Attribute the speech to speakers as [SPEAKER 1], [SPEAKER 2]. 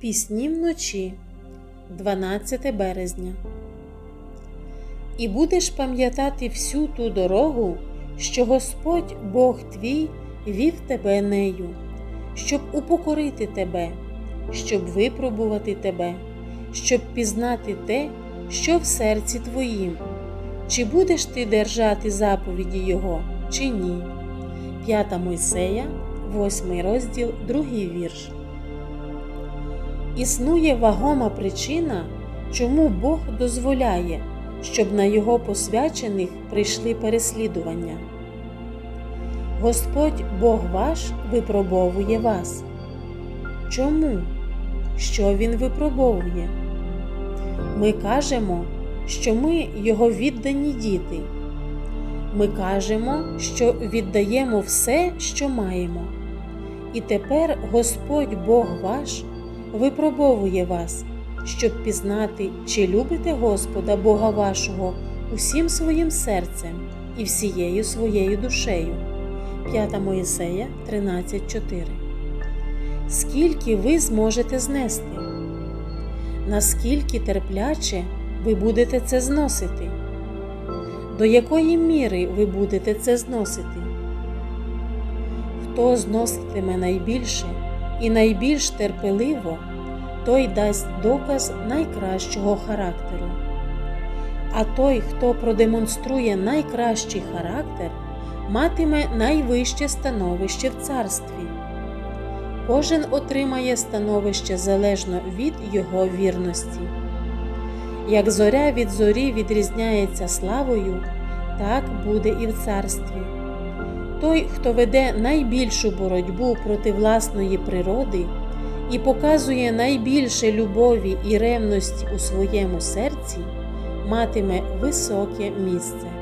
[SPEAKER 1] Пісні вночі, 12 березня. І будеш пам'ятати всю ту дорогу, що Господь Бог твій вів тебе нею, щоб упокорити тебе, щоб випробувати тебе, щоб пізнати те, що в серці твоїм, чи будеш ти держати заповіді Його, чи ні. 5 Мойсея, 8 розділ, 2 вірш. Існує вагома причина, чому Бог дозволяє, щоб на Його посвячених прийшли переслідування. Господь Бог ваш випробовує вас. Чому? Що Він випробовує? Ми кажемо, що ми Його віддані діти. Ми кажемо, що віддаємо все, що маємо. І тепер Господь Бог ваш випробовує вас, щоб пізнати, чи любите Господа Бога вашого усім своїм серцем і всією своєю душею. 5 Моїсея 13.4 Скільки ви зможете знести? Наскільки терпляче ви будете це зносити? До якої міри ви будете це зносити? Хто зноситиме найбільше і найбільш терпеливо, той дасть доказ найкращого характеру. А той, хто продемонструє найкращий характер, матиме найвище становище в царстві. Кожен отримає становище залежно від його вірності. Як зоря від зорі відрізняється славою, так буде і в царстві. Той, хто веде найбільшу боротьбу проти власної природи і показує найбільше любові і ревності у своєму серці, матиме високе місце.